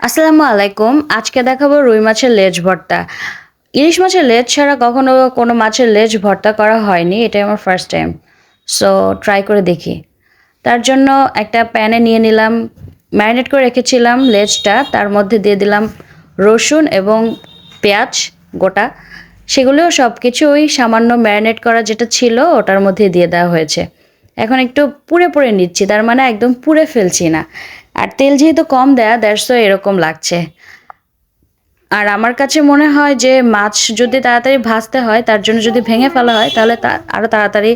আসসালামু আলাইকুম। আজকে দেখাবো রুই মাছের লেজ ভর্তা। ইলিশ মাছের লেজ ছাড়া কখনো কোনো মাছের লেজ ভর্তা করা হয়নি, এটাই আমার ফার্স্ট টাইম সো ট্রাই করে দেখি। তার জন্য একটা প্যানে নিয়ে নিলাম ম্যারিনেট করে রেখেছিলাম লেজটা, তার মধ্যে দিয়ে দিলাম রসুন এবং পেঁয়াজ গোটা। সেগুলোও সব কিছু ওই সামান্য ম্যারিনেট করা যেটা ছিল, ওটার মধ্যে দিয়ে দেওয়া হয়েছে। এখন একটু পুড়ে পুড়ে নিচ্ছি, তার মানে একদম পুড়ে ফেলছি না। আর তেল যেহেতু কম দেয়া দেড়শো এরকম লাগছে। আর আমার কাছে মনে হয় যে মাছ যদি তাড়াতাড়ি ভাজতে হয়, তার জন্য যদি ভেঙে ফেলা হয়, তাহলে আরও তাড়াতাড়ি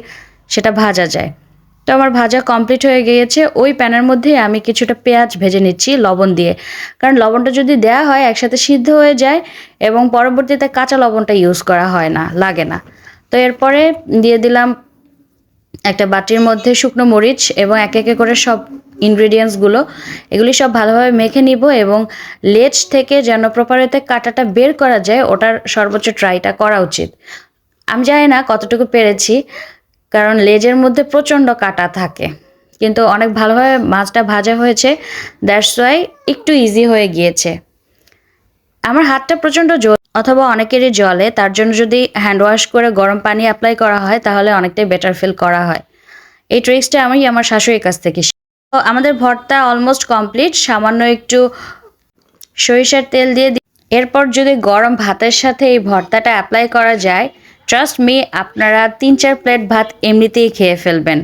সেটা ভাজা যায়। তো আমার ভাজা কমপ্লিট হয়ে গিয়েছে। ওই প্যানের মধ্যে আমি কিছুটা পেঁয়াজ ভেজে নিচ্ছি, লবণ দিয়ে। কারণ লবণটা যদি দেয়া হয়, একসাথে সিদ্ধ হয়ে যায় এবং পরবর্তীতে কাঁচা লবণটা ইউজ করা হয় না, লাগে না। তো এরপরে দিয়ে দিলাম একটা বাটির মধ্যে শুকনো মরিচ এবং এক একে করে সব ইনগ্রিডিয়েন্টসগুলো এগুলি সব ভালোভাবে মেখে নিব এবং লেজ থেকে যেন প্রপারেতে কাঁটাটা বের করা যায়, ওটার সর্বোচ্চ ট্রাইটা করা উচিত। আমি জানি না কতটুকু পেরেছি, কারণ লেজের মধ্যে প্রচণ্ড কাটা থাকে। কিন্তু অনেক ভালোভাবে মাছটা ভাজা হয়েছে দ্যাটস ওয়াই একটু ইজি হয়ে গিয়েছে। আমার হাতটা প্রচণ্ড জল অথবা অনেকেরই জলে, তার জন্য যদি হ্যান্ড ওয়াশ করে গরম পানি অ্যাপ্লাই করা হয়, তাহলে অনেকটাই বেটার ফিল করা হয়। এই ট্রিক্সটা আমি আমার শাশুড়ির কাছ থেকে তো আমাদের ভর্তা অলমোস্ট কমপ্লিট সামান্য একটু সরিষার তেল দিয়ে এরপর যদি গরম ভাতের সাথে এই ভর্তাটা অ্যাপ্লাই করা যায় ট্রাস্ট মি আপনারা তিন চার প্লেট ভাত এমনিতেই খেয়ে ফেলবেন।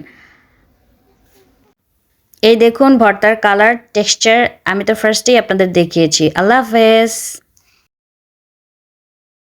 এই দেখুন ভর্তার কালার টেক্সচার আমি তো ফার্স্টেই আপনাদের দেখিয়েছি। আল্লাহ হাফেজ!